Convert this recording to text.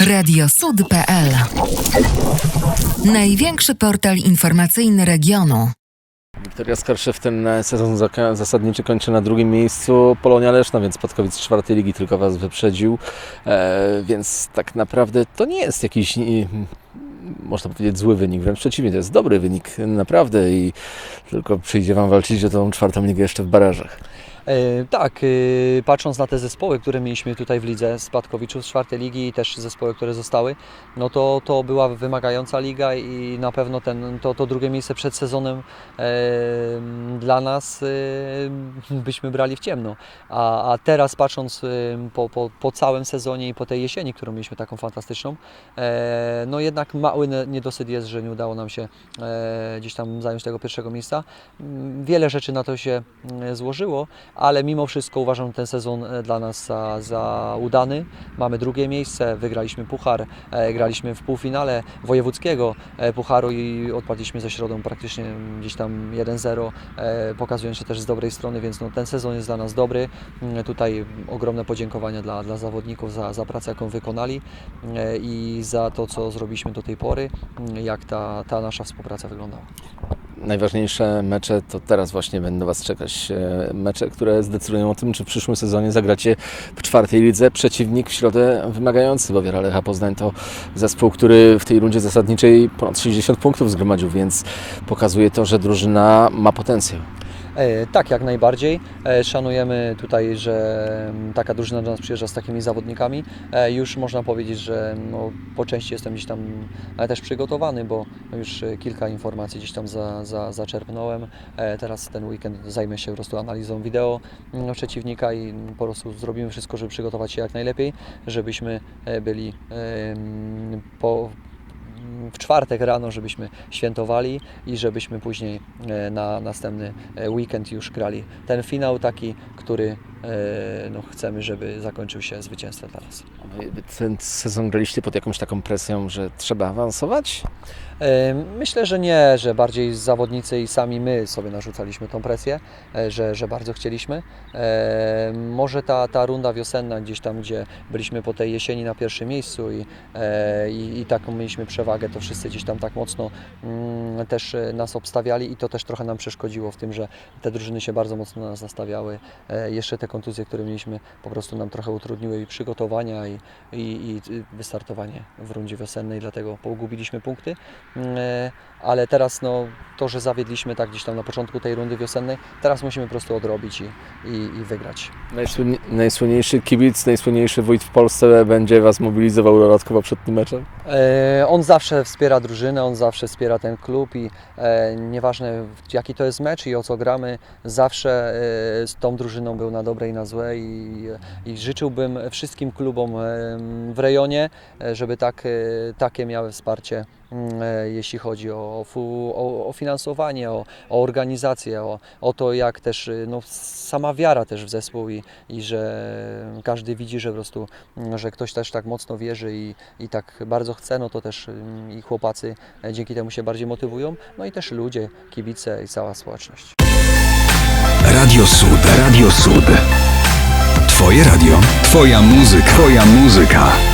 Radiosud.pl Największy portal informacyjny regionu. Wiktoria Skarszew ten sezon zasadniczy kończy na drugim miejscu. Polonia Leszno, więc Spadkowiec z czwartej ligi tylko Was wyprzedził. E, więc tak naprawdę to nie jest jakiś, można powiedzieć, zły wynik. Wręcz przeciwnie, to jest dobry wynik naprawdę i tylko przyjdzie Wam walczyć o tą czwartą ligę jeszcze w barażach. E, Tak, e, patrząc na te zespoły, które mieliśmy tutaj w lidze Spadkowiczów z czwartej ligi i też zespoły, które zostały, no to, to była wymagająca liga i na pewno ten, to, to drugie miejsce przed sezonem e, dla nas e, byśmy brali w ciemno. A, a teraz patrząc e, po, po, po całym sezonie i po tej jesieni, którą mieliśmy taką fantastyczną, e, no jednak mały niedosyt jest, że nie udało nam się e, gdzieś tam zająć tego pierwszego miejsca. Mm, Wiele rzeczy na to się złożyło, ale mimo wszystko uważam ten sezon e, dla nas za, za udany. Mamy drugie miejsce, wygraliśmy puchar, e, graliśmy w półfinale wojewódzkiego e, pucharu i odpadliśmy ze środą praktycznie gdzieś tam 1-0, e, pokazując się też z dobrej strony, więc no, ten sezon jest dla nas dobry. Mm, Tutaj ogromne podziękowania dla, dla zawodników za, za pracę, jaką wykonali i za to, co zrobiliśmy do tej pory, mm, jak ta, ta nasza współpraca wyglądała. Najważniejsze mecze to teraz właśnie będą Was czekać. e, Mecze, które zdecydują o tym, czy w przyszłym sezonie zagracie w czwartej lidze. Przeciwnik w środę wymagający, bo Wiara Lecha Poznań to zespół, który w tej rundzie zasadniczej ponad 60 punktów zgromadził, więc pokazuje to, że drużyna ma potencjał. E, Tak, jak najbardziej. E, Szanujemy tutaj, że mm, taka drużyna do nas przyjeżdża z takimi zawodnikami. E, Już można powiedzieć, że no, po części jestem gdzieś tam też przygotowany, bo już kilka informacji gdzieś tam za, za, zaczerpnąłem. Teraz ten weekend zajmę się po prostu analizą wideo mm, przeciwnika i po prostu zrobimy wszystko, żeby przygotować się jak najlepiej, żebyśmy byli po, w czwartek rano, żebyśmy świętowali i żebyśmy później e, na następny e, weekend już grali. Ten finał taki, który no, chcemy, żeby zakończył się zwycięstwem dla nas. Ten sezon graliście pod jakąś taką presją, że trzeba awansować? E, Myślę, że nie, że bardziej zawodnicy i sami my sobie narzucaliśmy tą presję, e, że, że bardzo chcieliśmy. E, Może ta, ta runda wiosenna gdzieś tam, gdzie byliśmy po tej jesieni na pierwszym miejscu i, e, i, i taką mieliśmy przewagę, to wszyscy gdzieś tam tak mocno mm, też e, nas obstawiali i to też trochę nam przeszkodziło w tym, że te drużyny się bardzo mocno na nas nastawiały. E, Jeszcze te kontuzje, które mieliśmy, po prostu nam trochę utrudniły i przygotowania i, i, i wystartowanie w rundzie wiosennej, dlatego pogubiliśmy punkty. E, ale teraz no, to, że zawiedliśmy tak gdzieś tam na początku tej rundy wiosennej, teraz musimy po prostu odrobić i, i, i wygrać. Najsłynni- najsłynniejszy kibic, najsłynniejszy wójt w Polsce będzie Was mobilizował dodatkowo przed tym meczem? E, On zawsze wspiera drużynę, on zawsze wspiera ten klub i e, nieważne jaki to jest mecz i o co gramy, zawsze e, z tą drużyną był na dobre i na złe i, i życzyłbym wszystkim klubom w rejonie, żeby tak, takie miały wsparcie mm, jeśli chodzi o, o, o finansowanie, o, o organizację, o, o to jak też no, sama wiara też w zespół i, i że każdy widzi, że po prostu, że ktoś też tak mocno wierzy i, i tak bardzo chce, no to też ym, i chłopacy e, dzięki temu się bardziej motywują, no i też ludzie, kibice i cała społeczność. Radio Sud. Radio Sud. Twoje radio. Twoja muzyka. Twoja muzyka.